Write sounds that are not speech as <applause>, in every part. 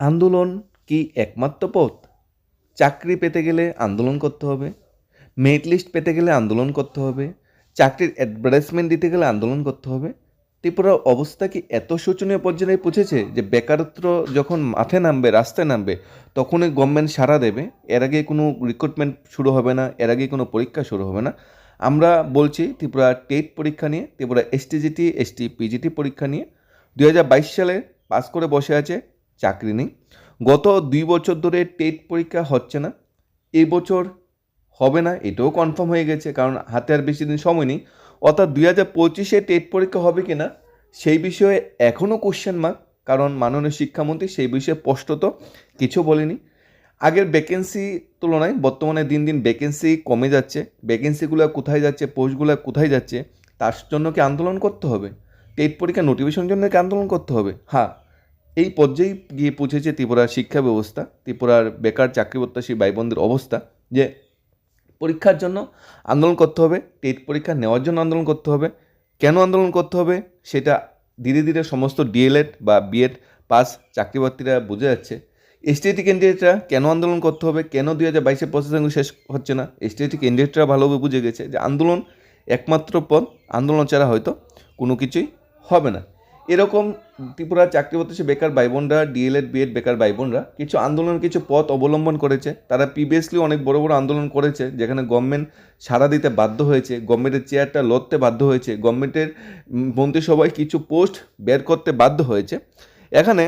আন্দোলন কি একমাত্র পথ? চাকরি পেতে গেলে আন্দোলন করতে হবে। মেরিট লিস্ট পেতে গেলে আন্দোলন করতে হবে। চাকরির অ্যাডভার্টাইজমেন্ট দিতে গেলে আন্দোলন করতে হবে। ত্রিপুরার অবস্থা কি এত শোচনীয় পর্যায়ে পৌঁছেছে যে বেকারত্ব যখন মাঠে নামবে, রাস্তায় নামবে, তখনই গভর্নমেন্ট সাড়া দেবে। এর আগে কোনো রিক্রুটমেন্ট শুরু হবে না, এর আগে কোনো পরীক্ষা শুরু হবে না। আমরা বলছি ত্রিপুরা টেট পরীক্ষা নিয়ে, ত্রিপুরা এসটিজিটি এসটি পিজিটি পরীক্ষা নিয়ে। দু হাজার বাইশ সালে পাস করে বসে আছে। চাকরি নেই। গত দুই বছর ধরে টেট পরীক্ষা হচ্ছে না। এই বছর হবে না, এটাও কনফার্ম হয়ে গেছে, কারণ হাতে আর বেশি দিন সময় নেই। অর্থাৎ দুই হাজার পঁচিশে টেট পরীক্ষা হবে কি না সেই বিষয়ে এখনও কোশ্চেন মার্ক কারণ মাননীয় শিক্ষামন্ত্রী সেই বিষয়ে স্পষ্টত কিছু বলেনি। আগের ভ্যাকেন্সি তুলনায় বর্তমানে দিন দিন ভ্যাকেন্সি কমে যাচ্ছে। ভ্যাকেন্সিগুলো কোথায় যাচ্ছে পোস্টগুলো কোথায় যাচ্ছে, তার জন্য কি আন্দোলন করতে হবে? টেট পরীক্ষা নোটিফিকেশনের জন্য কি আন্দোলন করতে হবে? হ্যাঁ এই পর্যায়ে গিয়ে পৌঁছেছে ত্রিপুরার শিক্ষা ব্যবস্থা, ত্রিপুরার বেকার চাকরি প্রত্যাশী ভাই অবস্থা, যে পরীক্ষার জন্য আন্দোলন করতে হবে, টেট পরীক্ষা নেওয়ার জন্য আন্দোলন করতে হবে। কেন আন্দোলন করতে হবে? সেটা ধীরে ধীরে সমস্ত ডিএলএড বা বিএড পাস চাকরি প্রার্থীরা বুঝে যাচ্ছে। এসটিআইটি ক্যান্ডিডেটরা কেন আন্দোলন করতে হবে? কেন দুই হাজার বাইশে প্রসেসিং শেষ হচ্ছে না? এসটিআইটি ক্যান্ডিডেটরা ভালোভাবে বুঝে গেছে যে আন্দোলন একমাত্র পথ, আন্দোলন ছাড়া হয়তো কোনো কিছুই হবে না। এরকম ত্রিপুরা চাকরি প্রত্যাশী বেকার ভাই বোনরা ডিএলএড বিএড বেকার ভাই বোনরা কিছু আন্দোলনের কিছু পথ অবলম্বন করেছে। তারা প্রিভিয়াসলি অনেক বড় বড় আন্দোলন করেছে, যেখানে গভর্নমেন্ট সাড়া দিতে বাধ্য হয়েছে গভর্নমেন্টের চেয়ারটা লড়তে বাধ্য হয়েছে গভর্নমেন্টের মন্ত্রিসভায় কিছু পোস্ট বের করতে বাধ্য হয়েছে। এখানে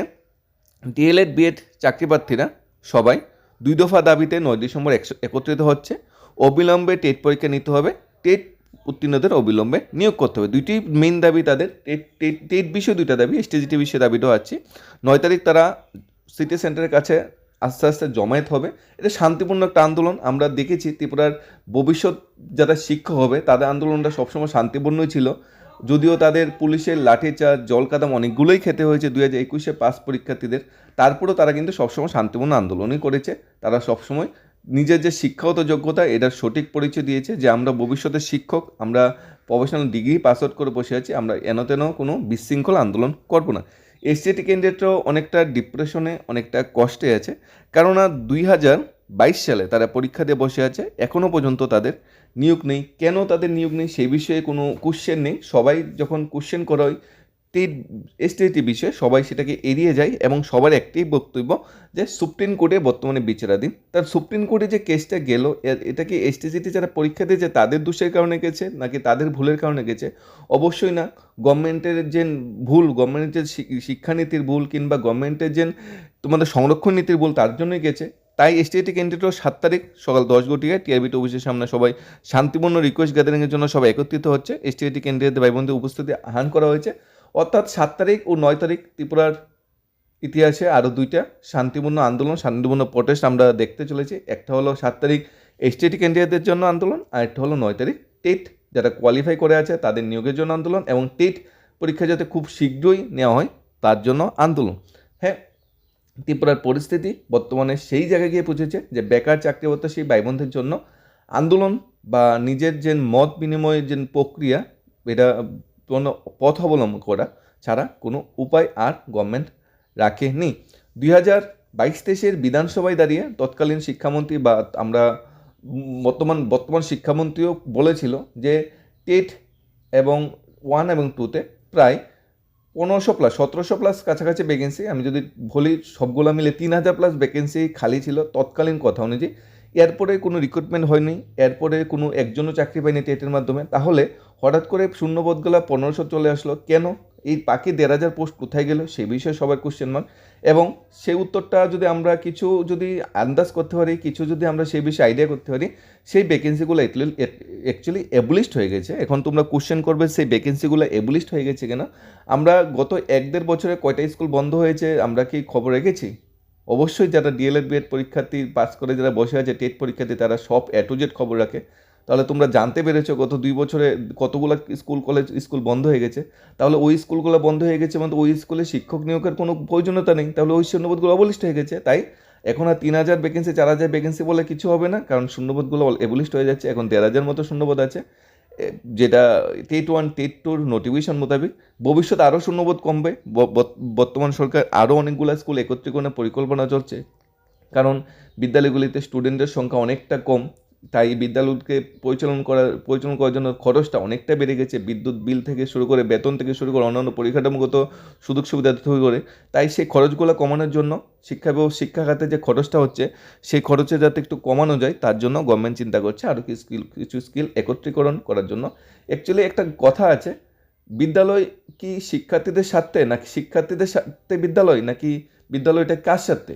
ডিএলএড বিএড চাকরি প্রার্থীরা সবাই দুই দফা দাবিতে নয় ডিসেম্বর একত্রিত হচ্ছে। অবিলম্বে টেট পরীক্ষা নিতে হবে। টেট উত্তীর্ণদের অবিলম্বে নিয়োগ করতে হবে। দুইটি মেন দাবি তাদের। টেট বিষয়ে দুইটা দাবি এসটিজিটি বিষয়ে দাবিটাও আছে। নয় তারিখ তারা সিটি সেন্টারের কাছে আস্তে আস্তে জমায়েত হবে। এটা শান্তিপূর্ণ একটা আন্দোলন। আমরা দেখেছি ত্রিপুরার ভবিষ্যৎ যারা শিক্ষক হবে, তাদের আন্দোলনটা সবসময় শান্তিপূর্ণই ছিল। যদিও তাদের পুলিশের লাঠিচার্জ জল কাদাম অনেকগুলোই খেতে হয়েছে দুই হাজার একুশে পাস পরীক্ষার্থীদের। তারপরেও তারা কিন্তু সবসময় শান্তিপূর্ণ আন্দোলনই করেছে। তারা সবসময় নিজের যে শিক্ষাগত যোগ্যতা, এটার সঠিক পরিচয় দিয়েছে যে আমরা ভবিষ্যতের শিক্ষক, আমরা প্রফেশনাল ডিগ্রি পাস আউট করে বসে আছি, আমরা এন তেন কোনো বিশৃঙ্খল আন্দোলন করব না। এসটিটি ক্যান্ডিডেটরাও অনেকটা ডিপ্রেশনে অনেকটা কষ্টে আছে। কেননা দুই হাজার বাইশ সালে তারা পরীক্ষা দিয়ে বসে আছে এখনও পর্যন্ত তাদের নিয়োগ নেই। কেন তাদের নিয়োগ নেই, সেই বিষয়ে কোনো কোশ্চেন নেই। সবাই যখন কোশ্চেন করা হয় এসটিটি বিষয়ে সবাই সেটাকে এড়িয়ে যায় এবং সবার একটাই বক্তব্য যে সুপ্রিম কোর্টে বর্তমানে বিচারাধীন। তার সুপ্রিম কোর্টে যে কেসটা গেল এ- এটা কি এসটিসিটি যারা পরীক্ষা দিয়েছে তাদের দোষের কারণে গেছে নাকি তাদের ভুলের কারণে গেছে? অবশ্যই না। গভর্নমেন্টের যে ভুল গভর্নমেন্টের শিক্ষানীতির ভুল কিংবা গভর্নমেন্টের যে তোমাদের সংরক্ষণ নীতির ভুল তার জন্যই গেছে। তাই এসটিআইটি ক্যান্ডিডেটও সাত তারিখ, সকাল দশ ঘটিকায় টিআরবিটি অফিসের সামনে সবাই শান্তিপূর্ণ রিকোয়েস্ট গ্যাদারিংয়ের জন্য সবাই একত্রিত হচ্ছে। এসটিআইটি ক্যান্ডিডেটদের ভাই বোনদের উপস্থিতি আহ্বান করা হয়েছে। অর্থাৎ সাত তারিখ ও নয় তারিখ ত্রিপুরার ইতিহাসে আরও দুইটা শান্তিপূর্ণ আন্দোলন, শান্তিপূর্ণ প্রটেস্ট আমরা দেখতে চলেছি। একটা হলো সাত তারিখ এসটিটি ক্যান্ডিডেটদের জন্য আন্দোলন, আর একটা হলো নয় তারিখ টেট, যারা কোয়ালিফাই করে আছে তাদের নিয়োগের জন্য আন্দোলন এবং টেট পরীক্ষা যাতে খুব শীঘ্রই নেওয়া হয় তার জন্য আন্দোলন। হ্যাঁ ত্রিপুরার পরিস্থিতি বর্তমানে সেই জায়গায় গিয়ে পৌঁছেছে যে বেকার চাকরি প্রত্যাশী ভাই বোনদের জন্য আন্দোলন বা নিজের যে মত বিনিময়ের যে প্রক্রিয়া, এটা কোনো পথ অবলম্বন করা ছাড়া কোনো উপায় আর গভর্নমেন্ট রাখেনি। দুই হাজার বাইশ তেইশের বিধানসভায় দাঁড়িয়ে তৎকালীন শিক্ষামন্ত্রী বা আমরা বর্তমান বর্তমান শিক্ষামন্ত্রীও বলেছিল যে টেট এবং ওয়ান এবং টুতে প্রায় পনেরোশো প্লাস সতেরোশো প্লাস কাছাকাছি ভ্যাকেন্সি আমি যদি বলি সবগুলো মিলে তিন হাজার প্লাস ভ্যাকেন্সি খালি ছিল তৎকালীন কথা অনুযায়ী। এরপরে কোনো রিক্রুটমেন্ট হয়নি, এরপরে কোনো একজনও চাকরি পায়নি টেটের মাধ্যমে, তাহলে হঠাৎ করে শূন্যপদগুলো পনেরোশো চলে আসলো। কেন? এই বাকি দেড় হাজার পোস্ট কোথায় গেল? সে বিষয়ে সবার কোশ্চেন মার্ক এবং সেই উত্তরটা যদি আমরা কিছু যদি আন্দাজ করতে পারি, কিছু যদি আমরা সেই বিষয়ে আইডিয়া করতে পারি, সেই ভ্যাকেন্সিগুলো অ্যাকচুয়ালি এবলিস্ট হয়ে গেছে। এখন তোমরা কোশ্চেন করবে, সেই ভ্যাকেন্সিগুলো এবলিস্ট হয়ে গেছে কিনা? আমরা গত এক দেড় বছরে কয়টা স্কুল বন্ধ হয়েছে? আমরা কি খবর রেখেছি? অবশ্যই যারা ডিএলএড বিএড পরীক্ষার্থী পাস করে যারা বসে আছে টেট পরীক্ষার্থী, তারা সব এ টু জেড খবর রাখে। তাহলে তোমরা জানতে পেরেছ গত দুই বছরে কতগুলো স্কুল কলেজ স্কুল বন্ধ হয়ে গেছে। তাহলে ওই স্কুলগুলো বন্ধ হয়ে গেছে মানে ওই স্কুলে শিক্ষক নিয়োগের কোনো প্রয়োজনীয়তা নেই। তাহলে ওই শূন্যবোধগুলো অবলিষ্ট হয়ে গেছে। তাই এখন আর তিন হাজার ভ্যাকেন্সি চার হাজার ভ্যাকেন্সি বলে কিছু হবে না, কারণ শূন্যবোধগুলো এবলিষ্ট হয়ে যাচ্ছে। এখন দেড় হাজার মতো শূন্যবোধ আছে। যেটা টেট ওয়ান, টেট টুর নোটিফিকেশন মোতাবেক ভবিষ্যতে আরও শূন্যবোধ কমবে। বর্তমান সরকার আরও অনেকগুলো স্কুল একত্রীকরণের পরিকল্পনা চলছে। কারণ বিদ্যালয়গুলিতে স্টুডেন্টের সংখ্যা অনেকটা কম। তাই বিদ্যালয়কে পরিচালন করার পরিচালন করার জন্য খরচটা অনেকটা বেড়ে গেছে। বিদ্যুৎ বিল থেকে শুরু করে বেতন থেকে শুরু করে অন্যান্য পরিকাঠামোগত সুযোগ সুবিধা থেকে করে, তাই সেই খরচগুলো কমানোর জন্য শিক্ষা শিক্ষা খাতে যে খরচটা হচ্ছে, সেই খরচে যাতে একটু কমানো যায়, তার জন্য গভর্নমেন্ট চিন্তা করছে আরও কি স্কিল কিছু স্কিল একত্রীকরণ করার জন্য। অ্যাকচুয়ালি একটা কথা আছে, বিদ্যালয় কি শিক্ষার্থীদের স্বার্থে নাকি শিক্ষার্থীদের স্বার্থে বিদ্যালয় নাকি বিদ্যালয়টা কার স্বার্থে?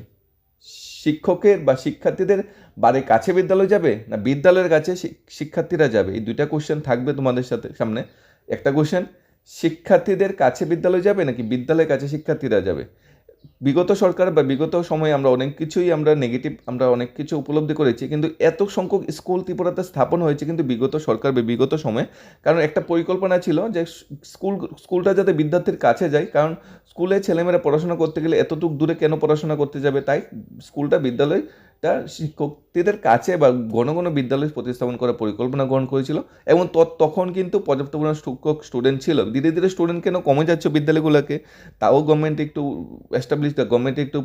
শিক্ষকের বা শিক্ষার্থীদের বাড়ির কাছে বিদ্যালয় যাবে না বিদ্যালয়ের কাছে শিক্ষার্থীরা যাবে? এই দুইটা কোশ্চেন থাকবে তোমাদের সাথে সামনে। একটা কোশ্চেন শিক্ষার্থীদের কাছে বিদ্যালয় যাবে নাকি বিদ্যালয়ের কাছে শিক্ষার্থীরা যাবে? বিগত সরকার বা বিগত সময়ে আমরা অনেক কিছুই আমরা নেগেটিভ আমরা অনেক কিছু উপলব্ধি করেছি, কিন্তু এত সংখ্যক স্কুল ত্রিপুরাতে স্থাপন হয়েছে কিন্তু বিগত সরকার বা বিগত সময়ে। কারণ একটা পরিকল্পনা ছিল যে স্কুল, স্কুলটা যাতে বিদ্যার্থীর কাছে যায়, কারণ স্কুলে ছেলেমেয়েরা পড়াশোনা করতে গেলে এতটুক দূরে কেন পড়াশোনা করতে যাবে? তাই স্কুলটা বিদ্যালয়টা শিক্ষকদের কাছে বা ঘন ঘন বিদ্যালয় প্রতিস্থাপন করার পরিকল্পনা গ্রহণ করেছিল এবং ত- তখন কিন্তু পর্যাপ্ত পরিমাণ শিক্ষক স্টুডেন্ট ছিল ধীরে ধীরে স্টুডেন্ট কেন কমে যাচ্ছে বিদ্যালয়গুলোকে? তাও গভর্নমেন্ট একটু এস্টাবলিশ গভর্নমেন্ট একটু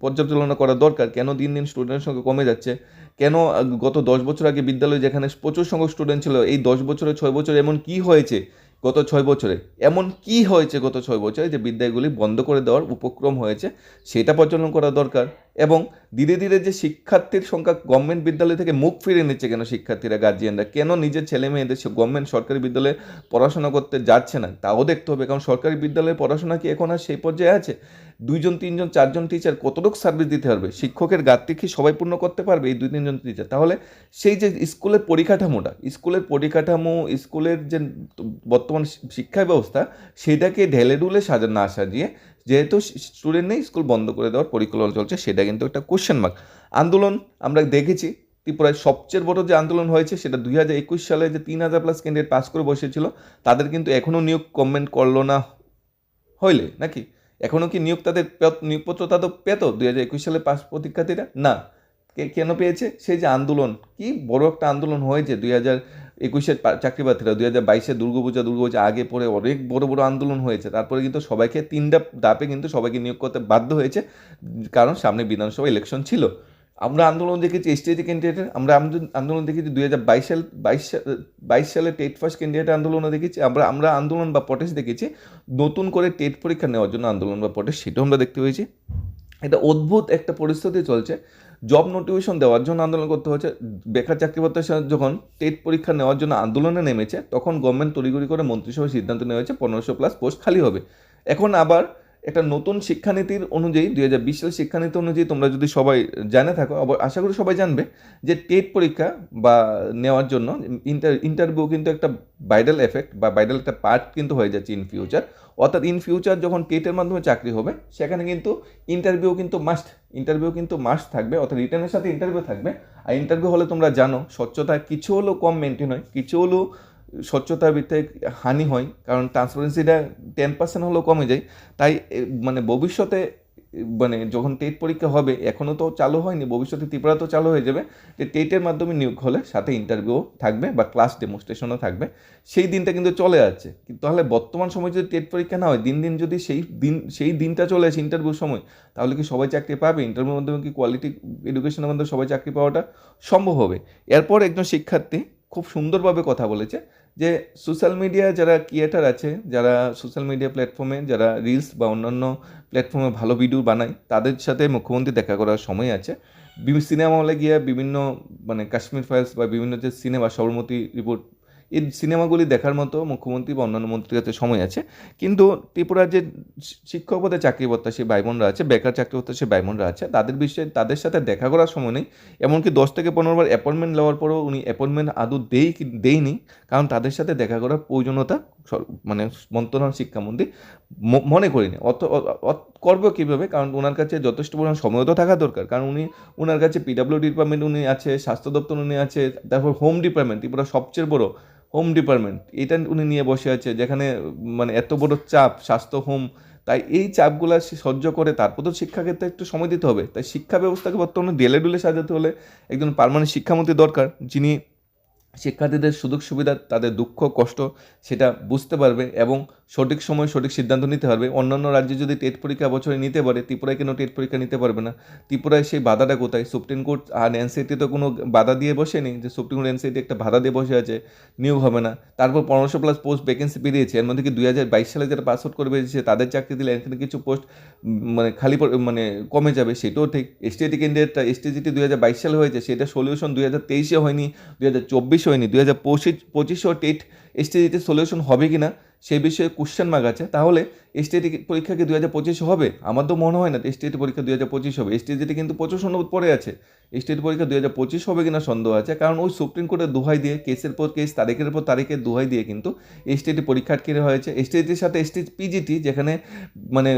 পর্যালোচনা করা দরকার। কেন দিন দিন স্টুডেন্টের সংখ্যা কমে যাচ্ছে? কেন গত দশ বছর আগে বিদ্যালয়ে যেখানে প্রচুর সংখ্যক স্টুডেন্ট ছিল, এই দশ বছরে ছয় বছরে এমন কি হয়েছে? গত ছয় বছরে। এমন কি হয়েছে গত ছয় বছরে যে বিদ্যালয়গুলি বন্ধ করে দেওয়ার উপক্রম হয়েছে? সেটা পর্যবেক্ষণ করা দরকার। এবং ধীরে ধীরে যে শিক্ষার্থীর সংখ্যা গভর্নমেন্ট বিদ্যালয় থেকে মুখ ফিরিয়ে নিচ্ছে কেন শিক্ষার্থীরা গার্জিয়ানরা কেন নিজের ছেলে মেয়েদের গভর্নমেন্ট সরকারি বিদ্যালয়ে পড়াশোনা করতে যাচ্ছে না? তাও দেখতে হবে, কারণ সরকারি বিদ্যালয়ে পড়াশোনা কি এখন আর সেই পর্যায়ে আছে? দুইজন, তিনজন, চারজন টিচার কতটুকু সার্ভিস দিতে পারবে? শিক্ষকের গাত্রী কি সবাই পূর্ণ করতে পারবে এই দুই, তিনজন টিচার তাহলে সেই যে স্কুলের পরিকাঠামোটা, স্কুলের পরিকাঠামো, স্কুলের যে বর্তমান শিক্ষা ব্যবস্থা, সেটাকে ঢেলে ডুলে সাজানো না সাজিয়ে যেহেতু স্টুডেন্ট নেই স্কুল বন্ধ করে দেওয়ার পরিকল্পনা চলছে, সেটা কিন্তু একটা কোশ্চেন মার্ক আন্দোলন আমরা দেখেছি, ত্রিপুরায় সবচেয়ে বড় যে আন্দোলন হয়েছে, সেটা দুই হাজার একুশ সালে যে তিন হাজার প্লাস ক্যান্ডিডেট পাস করে বসেছিল, তাদের কিন্তু এখনও নিয়োগ কমেন্ট করল না হইলে, নাকি? এখনও কি নিয়োগ তাদের পেত- নিয়োগপত্র তাদের পেত দুই হাজার একুশ সালে পাস পরীক্ষার্থীরা? না। কেন পেয়েছে? সেই যে আন্দোলন, কি বড় একটা আন্দোলন হয়েছে দুই হাজার একুশের চাকরি প্রার্থীরা দুই হাজার বাইশে দুর্গাপূজা দুর্গাপূজা আগে পরে অনেক বড় বড় আন্দোলন হয়েছে। তারপরে কিন্তু সবাইকে তিনটা দাপে কিন্তু সবাইকে নিয়োগ করতে বাধ্য হয়েছে, কারণ সামনে বিধানসভা ইলেকশন ছিল। আমরা আন্দোলন দেখেছি এসটিএজি ক্যান্ডিডেটের আমরা আন্দোলন- দেখেছি দুই হাজার বাইশ সাল বাইশ বাইশ সালে টেট ফার্স্ট ক্যান্ডিডেট আন্দোলনও দেখেছি। আমরা আমরা আন্দোলন বা প্রটেস্ট দেখেছি, নতুন করে টেট পরীক্ষা নেওয়ার জন্য আন্দোলন বা প্রটেস্ট সেটাও আমরা দেখতে পেয়েছি। এটা অদ্ভুত একটা পরিস্থিতি চলছে। জব নোটিফিকেশন দেওয়ার জন্য আন্দোলন করতে হয়েছে। বেকার চাকরি প্রত্যাশা যখন টেট পরীক্ষা নেওয়ার জন্য আন্দোলনে নেমেছে, তখন গভর্নমেন্ট তড়িঘড়ি করে মন্ত্রিসভায় সিদ্ধান্ত নেওয়া হয়েছে, পনেরোশো প্লাস পোস্ট খালি হবে। এখন আবার একটা নতুন শিক্ষানীতির অনুযায়ী, দুই হাজার বিশ সালের শিক্ষানীতি অনুযায়ী তোমরা যদি সবাই জানে থাকো, অব- আশা করি সবাই জানবে যে টেট পরীক্ষা বা নেওয়ার জন্য ইন্টার ইন্টারভিউ কিন্তু একটা বাইডাল এফেক্ট বা বাইডাল একটা পার্ট কিন্তু হয়ে যাচ্ছে ইন ফিউচার অর্থাৎ ইন ফিউচার যখন টেটের মাধ্যমে চাকরি হবে, সেখানে কিন্তু ইন্টারভিউ কিন্তু মাস্ট ইন্টারভিউ কিন্তু মাস্ট থাকবে, অর্থাৎ রিটার্নের সাথে ইন্টারভিউ থাকবে। আর ইন্টারভিউ হলে তোমরা জানো স্বচ্ছতা কিছু হলেও কম মেনটেন হয়, কিছু হলেও স্বচ্ছতার ভিত্তিতে হানি হয়, কারণ ট্রান্সপারেন্সিটা টেন পার্সেন্ট হলেও কমে যায়। তাই মানে ভবিষ্যতে মানে যখন টেট পরীক্ষা হবে এখনও তো চালু হয়নি, ভবিষ্যতে ত্রিপুরা তো চালু হয়ে যাবে, যে টেটের মাধ্যমে নিয়োগ হলে সাথে ইন্টারভিউ থাকবে বা ক্লাস ডেমনস্ট্রেশনও থাকবে। সেই দিনটা কিন্তু চলে যাচ্ছে। তাহলে বর্তমান সময় যদি টেট পরীক্ষা না হয়, দিন দিন যদি সেই দিন, সেই দিনটা চলে আসে ইন্টারভিউর সময়, তাহলে কি সবাই চাকরি পাবে? ইন্টারভিউর মাধ্যমে কি কোয়ালিটি এডুকেশনের মাধ্যমে সবাই চাকরি পাওয়াটা সম্ভব হবে? এরপর একজন শিক্ষার্থী খুব সুন্দরভাবে কথা বলেছে যে সোশ্যাল মিডিয়া যারা ক্রিয়েটার আছে, যারা সোশ্যাল মিডিয়া প্ল্যাটফর্মে যারা রিলস বা অন্যান্য প্ল্যাটফর্মে ভালো ভিডিও বানায়, তাদের সাথে মুখ্যমন্ত্রী দেখা করার সময় আছে। সিনেমা হলে গিয়ে বিভিন্ন মানে কাশ্মীর ফাইলস বা বিভিন্ন যে সিনেমা সবরমতী রিপোর্ট এই সিনেমাগুলি দেখার মতো মুখ্যমন্ত্রী বা অন্যান্য মন্ত্রীর কাছে সময় আছে। কিন্তু ত্রিপুরার যে শিক্ষক পদে চাকরি প্রত্যাশী ভাই বোনরা আছে, বেকার চাকরি প্রত্যাশী ভাই বোনরা আছে, তাদের বিষয়ে তাদের সাথে দেখা করার সময় নেই। এমনকি দশ থেকে পনেরো বার অ্যাপয়েন্টমেন্ট নেওয়ার পরেও উনি অ্যাপয়েন্টমেন্ট আদৌ দেই দেয়নি কারণ তাদের সাথে দেখা করার প্রয়োজনীয়তা মানে মন্ত্রণালয় শিক্ষামন্ত্রী মনে করিনি। অত করবে কীভাবে? কারণ ওনার কাছে যথেষ্ট পরিমাণ সময় তো থাকা দরকার। কারণ উনি ওনার কাছে পিডাব্লিউ ডিপার্টমেন্ট উনি আছে, স্বাস্থ্য দপ্তর উনি আছে, তারপর হোম ডিপার্টমেন্ট ত্রিপুরা সবচেয়ে বড় হোম ডিপার্টমেন্ট, এটা উনি নিয়ে বসে আছে, যেখানে মানে এত বড় চাপ, স্বাস্থ্য হোম, তাই এই চাপগুলো সে সহ্য করে, তারপর তো শিক্ষাক্ষেত্রে একটু সময় দিতে হবে। তাই শিক্ষা ব্যবস্থাকে বর্তমানে ডেলে ডুলে সাজাতে হলে একজন পারমানেন্ট শিক্ষামন্ত্রী দরকার, যিনি শিক্ষার্থীদের সুযোগ সুবিধা, তাদের দুঃখ, কষ্ট, সেটা বুঝতে পারবে এবং সঠিক সময় সঠিক সিদ্ধান্ত নিতে পারবে। অন্যান্য রাজ্যে যদি টেট পরীক্ষা বছরে নিতে পারে, ত্রিপুরায় কেন টেট পরীক্ষা নিতে পারবে না? ত্রিপুরায় সেই বাধাটা কোথায়? সুপ্রিম কোর্ট আর এনসিটি তো কোনো বাধা দিয়ে বসেনি যে সুপ্রিম কোর্ট এনসিটি একটা বাধা দিয়ে বসে আছে, নিয়োগ হবে না। তারপর পনেরোশো প্লাস পোস্ট ভ্যাকেন্সি বেরিয়েছে। এর মধ্যে কি দুই হাজার বাইশ সালে যারা পাস আউট করে বেরিয়েছে, তাদের চাকরি দিলে এখানে কিছু পোস্ট মানে খালি মানে কমে যাবে, সেটাও ঠিক। এসটিআইটি কেন্দ্রেরটা এসটিজিটি দুই হাজার বাইশ সালে হয়েছে, সেটা সলিউশন দুই হাজার তেইশে হয়নি দু হাজার চব্বিশে হয়নি, দুই হাজার পঁচিশ, পঁচিশেও টেট এসটিজিটি সলিউশন হবে কি না সেই বিষয়ে কোশ্চেন মার্ক আছে। তাহলে এসটিআইটি পরীক্ষা কি দুই হাজার পঁচিশে হবে? আমার তো মনে হয় না এসটিআইটি পরীক্ষা দুই হাজার পঁচিশ হবে। এসটিজিটি কিন্তু প্রচুর সন্দেহ পড়ে আছে। এসটিআইটি পরীক্ষা দুই হাজার পঁচিশ হবে কিনা সন্দেহ আছে। কারণ ওই সুপ্রিম কোর্টের দোহাই দিয়ে কেসের পর কেস তারিখের পর তারিখের দোহাই দিয়ে কিন্তু এসটিআইটি পরীক্ষা আটকে হয়েছে। এসটিআইটির সাথে এসটি পিজিটি যেখানে মানে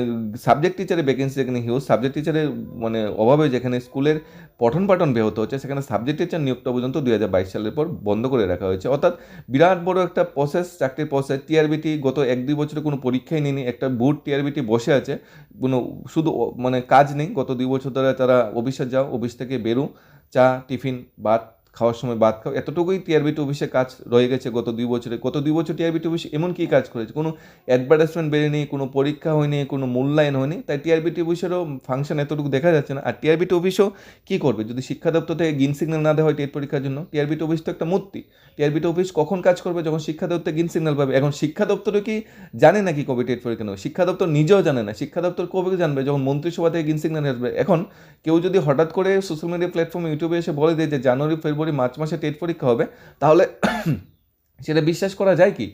সাবজেক্ট টিচারের ভ্যাকেন্সি যেখানে হিউজ সাবজেক্ট টিচারের মানে অভাবে, যেখানে স্কুলের পঠন পাঠন ব্যাহত হচ্ছে, সেখানে সাবজেক্ট টিচার নিয়োগটা পর্যন্ত দুই বাইশ সালের পর বন্ধ করে রাখা হয়েছে। অর্থাৎ বিরাট বড় একটা প্রসেস চাকরির প্রসেস টিআরবিটি গত এক দুই বছরে কোনো পরীক্ষাই নেয়নি, একটা বুট টিআরবিটি বসে আছে, কোনো শুধু মানে কাজ নেই, গত দুই বছর ধরে তারা অফিসে যাও, অফিস থেকে বেরো, চা, টিফিন, ভাত খাওয়ার সময় ভাত খাও এতটুকুই টিআরবিটি অফিসে কাজ রয়ে গেছে গত দুই বছরে। গত দুই বছর টিআরবিটি অফিস এমন কী কাজ করেছে? কোনো অ্যাডভার্টাইজমেন্ট বেরোয়নি, কোনো পরীক্ষা হয়নি, কোনো মূল্যায়ন হয়নি। তাই টিআরবিটি অফিসেরও ফাংশন এতটুকু দেখা যাচ্ছে না। আর টিআরবিটি অফিসও কী করবে? যদি শিক্ষা দপ্তর থেকে গ্রিন সিগন্যাল না দেওয়া হয় টেট পরীক্ষার জন্য টিআরবিটি অফিস তো একটা মূর্তি। টিআরবিটি অফিস কখন কাজ করবে? যখন শিক্ষা দপ্তর গ্রিন সিগন্যাল পাবে। এখন শিক্ষা দপ্তরও কি জানে না কি কবে টেট পরীক্ষা নেবে? শিক্ষা দপ্তর নিজেও জানে না। শিক্ষা দপ্তর কবে জানবে? যখন মন্ত্রিসভা থেকে গ্রিন সিগন্যাল আসবে। এখন কেউ যদি হঠাৎ করে সোশ্যাল মিডিয়া প্ল্যাটফর্মে ইউটিউবে এসে বলে দেয় যে, জানুয়ারি, ফেব্রুয়ারি মার্চ মাসে টেট পরীক্ষা হবে, তাহলে <clears throat> সেটা বিশ্বাস করা যায় কি?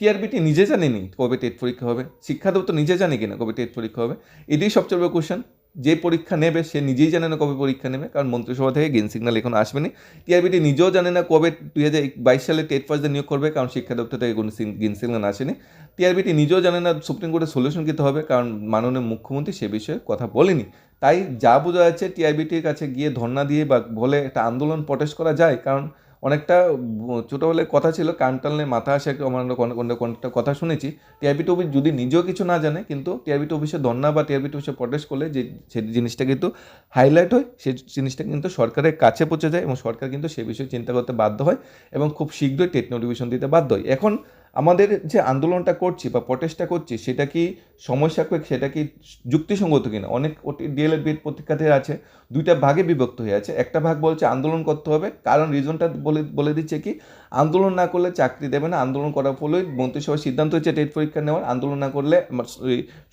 টিআরবিটি নিজে জানেনি কবে টেট পরীক্ষা হবে শিক্ষা দপ্তর নিজে জানে কিনা কবে টেট পরীক্ষা হবে? এটাই সবচেয়ে বড় কোশ্চেন যে পরীক্ষা নেবে, সে নিজেই জানে না কবে পরীক্ষা নেবে, কারণ মন্ত্রিসভা থেকে গ্রিন সিগন্যাল এখন আসবেনি টিআরবিটি নিজেও জানে না কবে দুই হাজার বাইশ সালে টেট ফার্স্টে নিয়োগ করবে, কারণ শিক্ষা দপ্তর থেকে কোনো গ্রিন সিগন্যাল আসেনি। টিআরবিটি নিজেও জানে না সুপ্রিম কোর্টের সলিউশন কী হবে, কারণ মাননীয় মুখ্যমন্ত্রী সে বিষয়ে কথা বলেনি। তাই যা বোঝা যাচ্ছে টিআরবিটির কাছে গিয়ে ধর্ণা দিয়ে বা বলে একটা আন্দোলন প্রটেস্ট করা যায়, কারণ অনেকটা ছোটোবেলায় কথা ছিল, কান টানলে মাথা আসে আমার অনেক কথা শুনেছি। টিআরবিটি অফিস যদি নিজেও কিছু না জানে, কিন্তু টিআরপি টিআরবিটি অফিসে ধর্না বা টিআরবিটি অফিসে প্রটেস্ট করলে যে সেই জিনিসটা কিন্তু হাইলাইট হয় সেই জিনিসটা কিন্তু সরকারের কাছে পৌঁছে যায় এবং সরকার কিন্তু সে বিষয়ে চিন্তা করতে বাধ্য হয় এবং খুব শীঘ্রই টেট নোটিফিকেশন দিতে বাধ্য হয়। এখন আমাদের যে আন্দোলনটা করছি বা প্রটেস্টটা করছি, সেটা কি সময় সাপেক্ষ, সেটা কি যুক্তিসঙ্গত কিনা? অনেক ওটি ডিএলএড বিএড পরীক্ষার্থীরা আছে, দুইটা ভাগে বিভক্ত হয়ে আছে। একটা ভাগ বলছে আন্দোলন করতে হবে, কারণ রিজনটা বলে বলে দিচ্ছে কি, আন্দোলন না করলে চাকরি দেবে না, আন্দোলন করার ফলেই মন্ত্রিসভার সিদ্ধান্ত হচ্ছে টেট পরীক্ষা নেওয়ার, আন্দোলন না করলে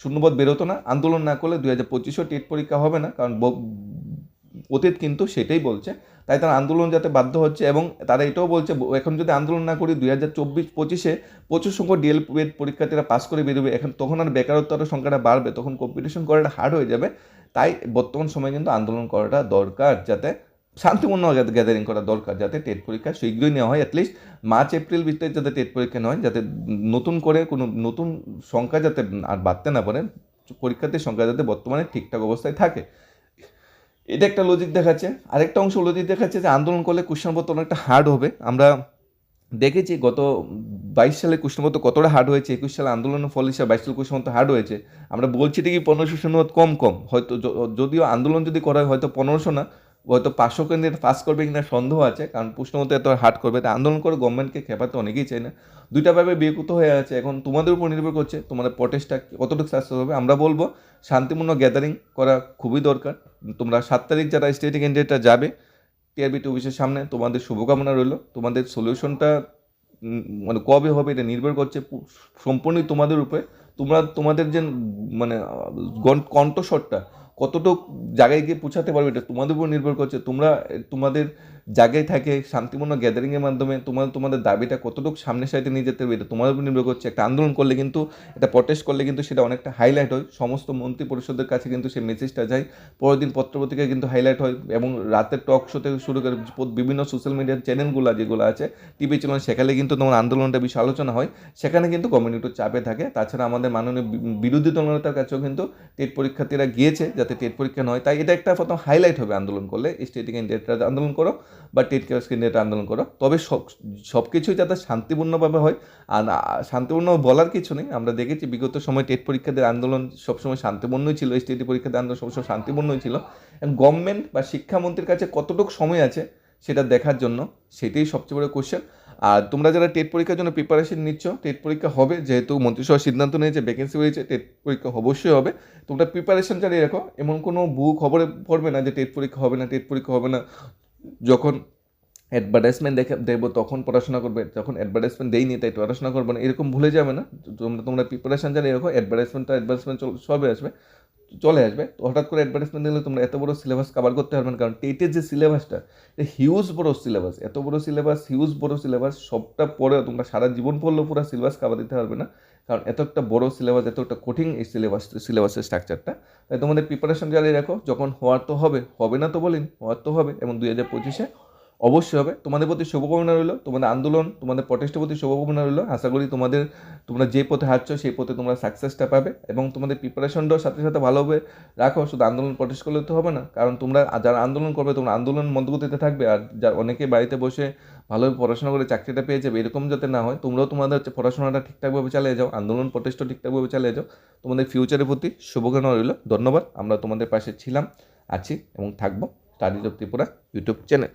শূন্যপদ বেরোতো না। আন্দোলন না করলে দুই হাজার পঁচিশেও টেট পরীক্ষা হবে না, কারণ অতীত কিন্তু সেটাই বলছে। তাই তারা আন্দোলন যাতে বাধ্য হচ্ছে এবং তারা এটাও বলছে, এখন যদি আন্দোলন না করি দুই হাজার চব্বিশ পঁচিশে প্রচুর সংখ্যক ডিএল পরীক্ষার্থীরা পাস করে বেরোবে, এখন তখন আর বেকারত্বের সংখ্যাটা বাড়বে, তখন কম্পিটিশন করাটা হার্ড হয়ে যাবে। তাই বর্তমান সময়ে কিন্তু আন্দোলন করাটা দরকার, যাতে শান্তিপূর্ণ গ্যাদারিং করা দরকার, যাতে টেট পরীক্ষা শীঘ্রই নেওয়া হয় অ্যাটলিস্ট মার্চ, এপ্রিল ভিতরে যাতে টেট পরীক্ষা নেওয়া হয়, যাতে নতুন করে কোনো নতুন সংখ্যা যাতে আর বাড়তে না পারে, পরীক্ষার্থীর সংখ্যা যাতে বর্তমানে ঠিকঠাক অবস্থায় থাকে। এটা একটা লজিক দেখাচ্ছে। আরেকটা অংশ লজিক দেখাচ্ছে যে আন্দোলন করলে কুষ্ণপত্র অনেকটা হার্ড হবে। আমরা দেখেছি গত বাইশ সালে কুষ্ণপত্র কতটা হার্ড হয়েছে, একুশ সালে আন্দোলনের ফলে হিসাবে বাইশ সালে কুষ্ণপত্র হার্ড হয়েছে। আমরা বলছি ঠিকই পনেরোশো শূন্য কম কম। হয়তো যদিও আন্দোলন যদি করা হয় হয়তো পনেরোশো না হয়তো পাঁচশো কেন্দ্রে পাস করবে কিনা সন্দেহ আছে, কারণ প্রশ্নমতো এত হার্ড করবে। তাই আন্দোলন করে গভর্নমেন্টকে খেপাতে অনেকেই চায় না। দুইটা ভাবে বিয়েকুত হয়ে আছে। এখন তোমাদের উপর নির্ভর করছে তোমাদের প্রটেস্টটা কতটুকু সাকসেস হবে। আমরা বলব, শান্তিপূর্ণ গ্যাদারিং করা খুবই দরকার। তোমরা সাত তারিখ যারা স্টেট ক্যান্ডিডেটরা যাবে টিআরবিটি অফিসের সামনে, তোমাদের শুভকামনা রইল। তোমাদের সলিউশনটা মানে কবে হবে এটা নির্ভর করছে সম্পূর্ণই তোমাদের উপরে। তোমরা, তোমাদের যে মানে কণ্ঠস্বরটা কতটুকু জায়গায় গিয়ে পৌঁছাতে পারবে এটা তোমাদের উপর নির্ভর করছে। তোমরা তোমাদের জায়গায় থাকে, শান্তিপূর্ণ গ্যাদারিংয়ের মাধ্যমে তোমার, তোমাদের দাবিটা কতটুকু সামনের সাইডে নিয়ে যেতে হবে, এটা তোমাদের উপর নির্ভর করছে। একটা আন্দোলন করলে কিন্তু, এটা প্রটেস্ট করলে কিন্তু সেটা অনেকটা হাইলাইট হয়। সমস্ত মন্ত্রী পরিষদের কাছে কিন্তু সেই মেসেজটা যায়। পরের দিন পত্রপত্রিকায় কিন্তু হাইলাইট হয় এবং রাতের টক শো থেকে শুরু করে বিভিন্ন সোশ্যাল মিডিয়ার চ্যানেলগুলো যেগুলো আছে টিভি চ্যানেল সেখানে কিন্তু তোমার আন্দোলনটা বেশি আলোচনা হয়। সেখানে কিন্তু কমিউনিটির চাপে থাকে। তাছাড়া আমাদের মাননীয় বিরোধী দলনেতার কাছেও কিন্তু টেট পরীক্ষার্থীরা গিয়েছে যাতে টেট পরীক্ষা নয় তাই এটা একটা প্রথম হাইলাইট হবে আন্দোলন করলে। স্টেট ক্যান্ডিডেটরা আন্দোলন করো। বা টেট ক্যান্ডিডেট আন্দোলন করো। তবে সব সব কিছুই যাতে শান্তিপূর্ণভাবে হয়, আর শান্তিপূর্ণ বলার কিছু নেই। আমরা দেখেছি বিগত সময় টেট পরীক্ষাদের আন্দোলন সবসময় শান্তিপূর্ণই ছিল এসটিটি পরীক্ষাদের আন্দোলন সবসময় শান্তিপূর্ণই ছিল। গভর্নমেন্ট বা শিক্ষামন্ত্রীর কাছে কতটুকু সময় আছে, সেটা দেখার জন্য সেটাই সবচেয়ে বড় কোশ্চেন আর তোমরা যারা টেট পরীক্ষার জন্য প্রিপারেশন নিচ্ছ, টেট পরীক্ষা হবে, যেহেতু মন্ত্রিসভা সিদ্ধান্ত নিয়েছে ভ্যাকেন্সি হয়েছে টেট পরীক্ষা অবশ্যই হবে। তোমরা প্রিপারেশন চালিয়ে রাখো। এমন কোনো বুক খবরে পড়বে না যে টেট পরীক্ষা হবে না, টেট পরীক্ষা হবে না। যখন অ্যাডভার্টাইজমেন্ট দেখে দেবো তখন পড়াশোনা করবে, যখন অ্যাডভার্টাইজমেন্ট দেয়নি তাই পড়াশোনা করবে না। এরকম ভুলে যাবে না। তোমরা তোমরা প্রিপারেশন চালিয়ে রাখো অ্যাডভার্টাইজমেন্টটা অ্যাডভার্টাইজমেন্ট সবে আসবে, চলে আসবে। তো হঠাৎ করে অ্যাডভার্টাইজমেন্ট দিলে তোমরা এত বড় সিলেবাস কভার করতে পারবে না, কারণ টেটের যে সিলেবাসটা হিউজ বড় সিলেবাস এত বড় সিলেবাস হিউজ বড় সিলেবাস সবটা পড়ে তোমরা সারা জীবন পড়লেও পুরো সিলেবাস কভার দিতে পারবে না। কারণ এত একটা বড় সিলেবাস এত একটা কঠিন এই সিলেবাস সিলেবাসের স্ট্রাকচারটা তাই তোমাদের প্রিপারেশন জারিয়ে রাখো। যখন হওয়ার তো হবে হবে না তো বলিন, হওয়ার তো হবে এবং দুই হাজার পঁচিশে অবশ্যই হবে। তোমাদের প্রতি শুভকামনা রইল, তোমাদের আন্দোলন, তোমাদের প্রটেস্টের প্রতি শুভকামনা রইল। আশা করি তোমাদের, তোমরা যে পথে হাঁটছো, সেই পথে তোমরা সাকসেসটা পাবে এবং তোমাদের প্রিপারেশনটাও সাথে সাথে ভালোভাবে রাখো। শুধু আন্দোলন প্রটেস্ট করলে তো হবে না, কারণ তোমরা যারা আন্দোলন করবে, তোমরা আন্দোলন মধ্যগতিতে থাকবে। আর যার অনেকে বাড়িতে বসে ভালোভাবে পড়াশোনা করে চাকরিটা পেয়ে যাবে, এরকম যাতে না হয়, তোমরাও তোমাদের হচ্ছে পড়াশোনাটা ঠিকঠাকভাবে চালিয়ে যাও, আন্দোলন প্রতিষ্ঠা ঠিকঠাকভাবে চালিয়ে যাও। তোমাদের ফিউচারের প্রতি শুভকামনা রইল, ধন্যবাদ। আমরা তোমাদের পাশে ছিলাম, আছি এবং থাকব studies of Tripura YouTube channel.